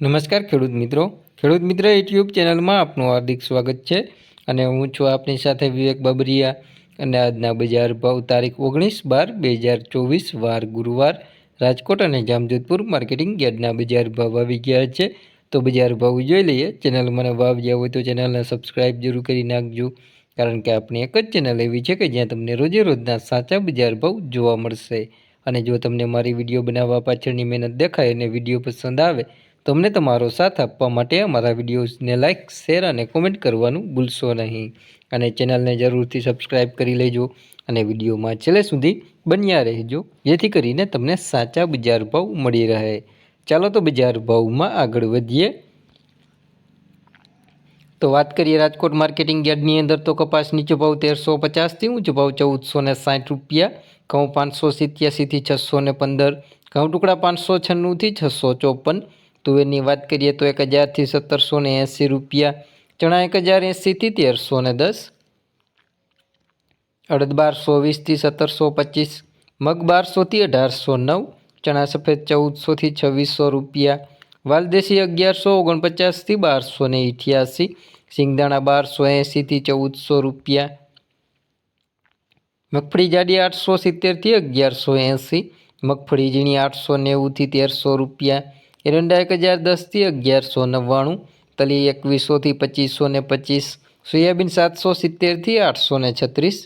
નમસ્કાર ખેડૂત મિત્રો. ખેડૂત મિત્ર યુટ્યુબ ચેનલમાં આપનું હાર્દિક સ્વાગત છે અને હું છું આપની સાથે વિવેક બાબરિયા અને આજના બજાર ભાવ તારીખ ઓગણીસ બાર બે હજાર ચોવીસ વાર ગુરુવાર રાજકોટ અને જામજોધપુર માર્કેટિંગ યાર્ડના બજાર ભાવ આવી ગયા છે. તો બજાર ભાવ જોઈ લઈએ. ચેનલ મને વાવ ગયા હોય તો ચેનલને સબસ્ક્રાઈબ જરૂર કરી નાખજો. કારણ કે આપણી એક જ ચેનલ એવી છે કે જ્યાં તમને રોજે રોજના સાચા બજાર ભાવ જોવા મળશે. અને જો તમને મારી વીડિયો બનાવવા પાછળની મહેનત દેખાય અને વીડિયો પસંદ આવે તમને તમારો સાથ આપવા માટે અમારા વિડીયોઝને લાઇક, શેર અને કોમેન્ટ કરવાનું ભૂલશો નહીં. અને ચેનલને જરૂરથી સબસ્ક્રાઈબ કરી લેજો અને વિડીયોમાં છેલ્લે સુધી બન્યા રહેજો, જેથી કરીને તમને સાચા બજાર ભાવ મળી રહે. ચાલો તો બજાર ભાવમાં આગળ વધીએ. તો વાત કરીએ રાજકોટ માર્કેટિંગ યાર્ડની અંદર તો કપાસ નીચો ભાવ તેરસો પચાસથી ઊંચો ભાવ ચૌદસો ને સાઠ રૂપિયા, ઘઉં પાંચસો સિત્યાસીથી છસો ને પંદર, ઘઉં ટુકડા પાંચસો છન્નુંથી છસો ચોપન તુવેરની વાત કરીએ તો એક હજારથી સત્તરસો ને એંસી રૂપિયા, ચણા એક હજાર એંસીથી તેરસો ને દસ, અડદ બારસો વીસથી સત્તરસો પચીસ, મગ બારસોથી અઢારસો નવ, ચણા સફેદ ચૌદસોથી છવ્વીસો રૂપિયા, વાલદેશી અગિયારસો ઓગણપચાસથી બારસો ને અઠ્યાસી સિંગદાણા બારસો એંસીથી ચૌદસો રૂપિયા, મગફળી જાડી આઠસો સિત્તેરથી અગિયારસો એંસી, મગફળી ઝીણી આઠસો નેવુંથી તેરસો રૂપિયા એરંડા એક હજાર દસથી અગિયારસો નવ્વાણું તલી એકવીસોથી પચીસો ને પચીસ, સોયાબીન સાતસો સિત્તેરથી આઠસો ને છત્રીસ,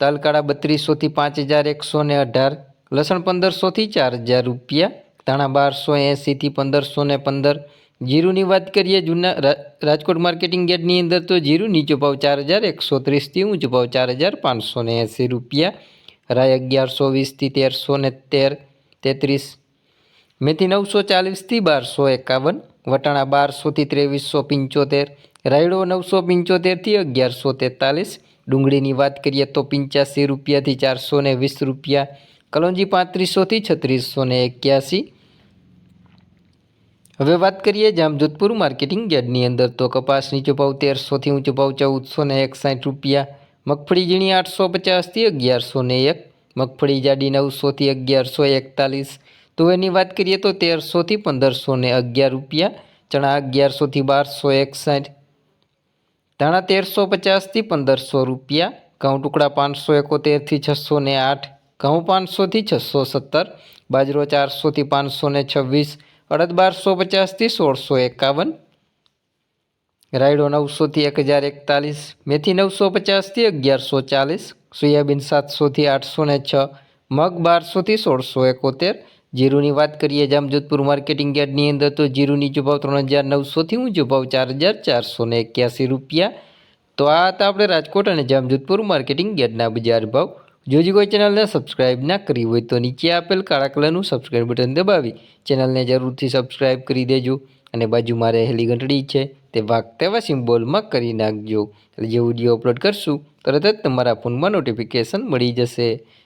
તાલકાળા બત્રીસોથી પાંચ હજાર એકસો ને અઢાર, લસણ પંદરસોથી ચાર હજાર રૂપિયા, ધાણા બારસો એંસીથી પંદરસો ને પંદર, જીરુની વાત કરીએ જૂના રાજકોટ માર્કેટિંગ યાર્ડની અંદર તો જીરું નીચો ભાવ ચાર હજાર એકસો ત્રીસથી ઊંચો ભાવ ચાર હજાર પાંચસો ને એંસી રૂપિયા રાય અગિયારસો વીસથી તેરસો ને તેર, તેત્રીસ મેથી નવસો ચાલીસથી બારસો એકાવન, વટાણા બારસોથી ત્રેવીસો પંચોતેર, રાયડો નવસો પંચોતેરથી અગિયારસો તેતાલીસ, ડુંગળીની વાત કરીએ તો પંચ્યાસી રૂપિયાથી ચારસો ને વીસ રૂપિયા, કલોંજી પાંત્રીસોથી છત્રીસો ને એક્યાસી. હવે વાત કરીએ જામજોધપુર માર્કેટિંગ યાર્ડની અંદર તો કપાસ નીચો તેરસોથી ઊંચો ભાવ ચૌદસો ને એકસાઠ રૂપિયા, મગફળી ઝીણી આઠસો પચાસથી અગિયારસો ને એક, મગફળી જાડી નવસોથી અગિયારસો એકતાલીસ તુવેરની વાત કરીએ તો તેરસોથી પંદરસો ને અગિયાર રૂપિયા, ચણા અગિયારસોથી બારસો એકસાઠ. ધાણા તેરસો પચાસથી પંદરસો રૂપિયા, ઘઉં ટુકડા પાંચસો એકોતેરથી છસો ને આઠ, ઘઉં પાંચસોથી છસો સત્તર, બાજરો ચારસોથી પાંચસો ને છવ્વીસ, અડદ બારસો પચાસથી સોળસો એકાવન, રાયડો નવસોથી એક હજાર એકતાલીસ, મેથી નવસો પચાસથી અગિયારસો ચાલીસ, સોયાબીન સાતસોથી આઠસો ને છ, મગ બારસોથી સોળસો એકોતેર જીરુની વાત કરીએ, જામજોધપુર માર્કેટિંગ યાર્ડની અંદર તો જીરું નીચો ભાવ ત્રણ હજાર નવસોથી ઊંચો ભાવ ચાર હજાર ચારસો ને એક્યાસી રૂપિયા. તો આ હતા આપણે રાજકોટ અને જામજોધપુર માર્કેટિંગ યાર્ડના બજાર ભાવ. જોજી કોઈ ચેનલને સબસ્ક્રાઇબ ના કરી હોય તો નીચે આપેલ કાળા કલરનું સબસ્ક્રાઇબ બટન દબાવી ચેનલને જરૂરથી સબસ્ક્રાઇબ કરી દેજો અને બાજુમાં રહેલી ઘંટડી છે તે વાઘ તેવા સિમ્બોલમાં કરી નાખજો. એટલે જે વીડિયો અપલોડ કરશું, તરત જ તમારા ફોનમાં નોટિફિકેશન મળી જશે.